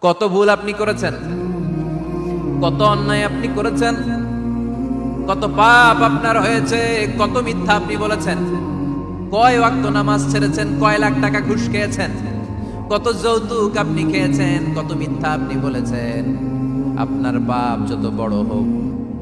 কত ভুল আপনি করেছেন? কত অন্যায় আপনি করেছেন? কত পাপ আপনার হয়েছে? কত মিথ্যা আপনি বলেছেন? কয় ওয়াক্ত নামাজ ছেড়েছেন? কয় লাখ টাকা ঘুষ খেয়েছেন? কত যৌতুক আপনি খেয়েছেন? কত মিথ্যা আপনি বলেছেন? আপনার পাপ যত বড় হোক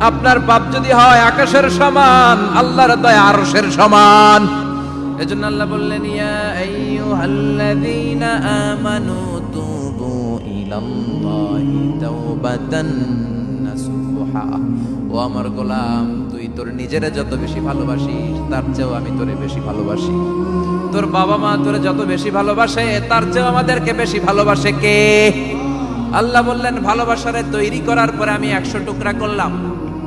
আপনার পাপ যদি হয় আকাশের সমান, আল্লাহর দয়া আরশের সমান। এজন্য আল্লাহ বললেন, ইয়া আইয়ুহাল্লাযীনা আমানু তুবু ইলাল্লাহি তাওবাতান নাসুহা। ও আমার গোলাম, তুই তোর নিজেরে যত বেশি ভালোবাসিস, তার চেয়েও আমি তোরে বেশি ভালোবাসি। তোর বাবা মা তোরে যত বেশি ভালোবাসে, তার চেয়েও আমাদেরকে বেশি ভালোবাসে কে? আল্লাহ বললেন, ভালোবাসারে তৈরি করার পরে আমি একশো টুকরা করলাম।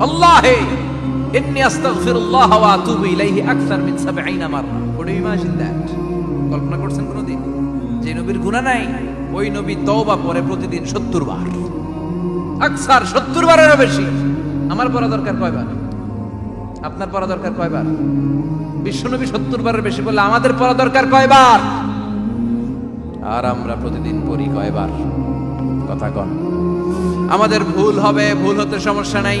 আল্লাহে, ইন্নী আস্তাগফিরুল্লাহ ওয়া আতুবু ইলাইহি আকসার 70 মাররা। কোড ইমাজিন দ্যাট কল্পনা করছেন যে নবীর নাই, ওই নবী প্রতিদিন 70 বার। আকসার 70 বারেরও বেশি। আমার দরকার কয়বার? আপনার দরকার কয়বার? বিশ্বনবী 70 বারের বেশি বললে আমাদের পড়া দরকার কয়বার? আর আমরা প্রতিদিন পড়ি কয়বার? কথা কন। আমাদের ভুল হবে, ভুল হতে সমস্যা নাই।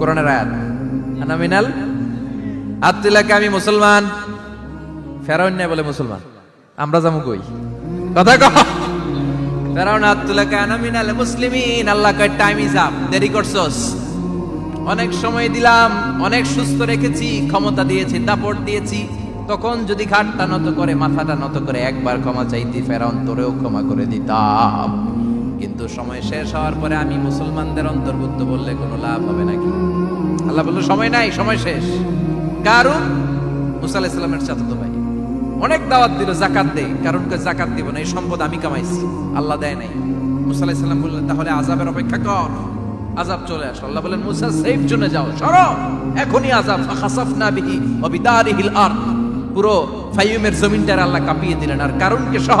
কোরআনের আয়াত। আনামিনাল তুলে আমি মুসলমান, ফেরাউন নাই বলে মুসলমান। আমরা যাব কই? কথা কহ ফেরাউন কয় আনামিনাল মুসলিমিন। আল্লাহ কয় টাইম ইজ আপ দেরি করছস। অনেক সময় দিলাম, অনেক সুস্থ রেখেছি, ক্ষমতা দিয়েছি, দাপট দিয়েছি। তখন যদি ঘাটটা নত করে, মাথাটা নত করে, একবার ক্ষমা চাইতি, ফেরাউন তোরেও ক্ষমা করে দিতাম। কিন্তু সময় শেষ হওয়ার পরে আমি মুসলমানদের অন্তর্ভুক্ত বললে কোনো লাভ হবে নাকি? আল্লাহ বলল, সময় নাই, সময় শেষ। কারণ মুসা আলাহিসাল্লামের ভাই। অনেক দাওয়াত দিল জাকাত দে কারণ কে জাকাত দিব না, এই সম্পদ আমি কামাইছি, আল্লাহ দেয় নাই। মুসা আলাহিসাল্লাম বললেন, তাহলে আজাবের অপেক্ষা কর আজাব চলে আসো। আল্লাহ বলেন মুসা সেফ জোনে যাও, সরো, এখনই আজাব ফাখাসাফনা বিহি ওয়া বিদারিহিল আরদ। পুরো ফাইয়ুমের জমিনটার আল্লাহ কাঁপিয়ে দিলেন। আর কারণকে সহ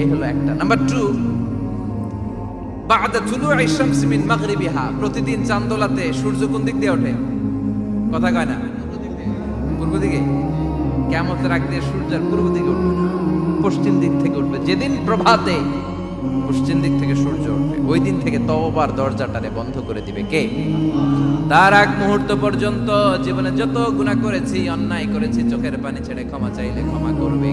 এই হলো একটা। নাম্বার টু বাদা তুলুই শামসি মিন মাগরিবিহা, প্রতিদিন চান্দোলাতে সূর্য কোন দিক দিয়ে ওঠে। কথা কয় না? পূর্ব দিকে? কেমতের আগ দিয়ে সূর্যের পূর্ব দিকে উঠবে পশ্চিম দিক থেকে উঠবে। যেদিন প্রভাতে পশ্চিম দিক থেকে সূর্য উঠবে, ওই দিন থেকে তওবার দরজাটারে বন্ধ করে দিবে কে? তার আগ মুহূর্ত পর্যন্ত জীবনে যত গুনাহ করেছি, অন্যায় করেছি, চোখের পানি ছেড়ে ক্ষমা চাইলে ক্ষমা করবে